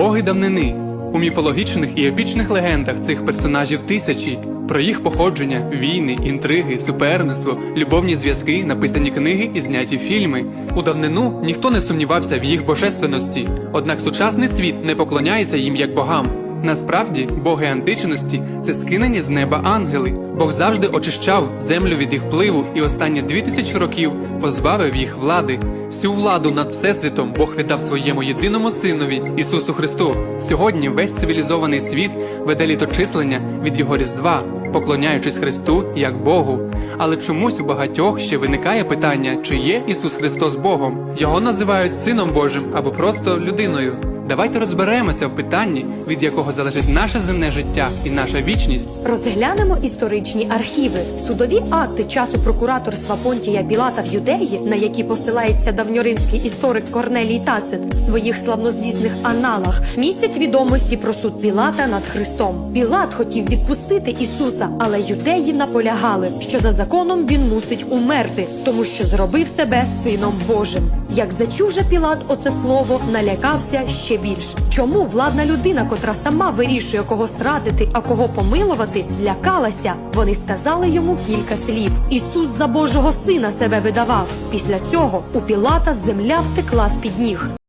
Боги давнини. У міфологічних і епічних легендах цих персонажів тисячі. Про їх походження, війни, інтриги, суперництво, любовні зв'язки, написані книги і зняті фільми. У давнину ніхто не сумнівався в їх божественності, однак сучасний світ не поклоняється їм як богам. Насправді, боги античності це скинені з неба ангели. Бог завжди очищав землю від їх впливу і останні дві тисячі років позбавив їх влади. Всю владу над всесвітом Бог віддав своєму єдиному синові Ісусу Христу. Сьогодні весь цивілізований світ веде літочислення від його різдва, поклоняючись Христу як Богу. Але чомусь у багатьох ще виникає питання, чи є Ісус Христос Богом. Його називають Сином Божим або просто людиною. Давайте розберемося в питанні, від якого залежить наше земне життя і наша вічність. Розглянемо історичні архіви, судові акти часу прокураторства Понтія Пілата в Юдеї, на які посилається давньоримський історик Корнелій Тацит в своїх славнозвісних аналах, містять відомості про суд Пілата над Христом. Пілат хотів відпустити Ісуса, але юдеї наполягали, що за законом він мусить умерти, тому що зробив себе сином Божим. Як зачужа Пілат оце слово, налякався ще більше. Чому владна людина, котра сама вирішує, кого стратити, а кого помилувати, злякалася? Вони сказали йому кілька слів. Ісус за Божого сина себе видавав. Після цього у Пілата земля втекла з під ніг.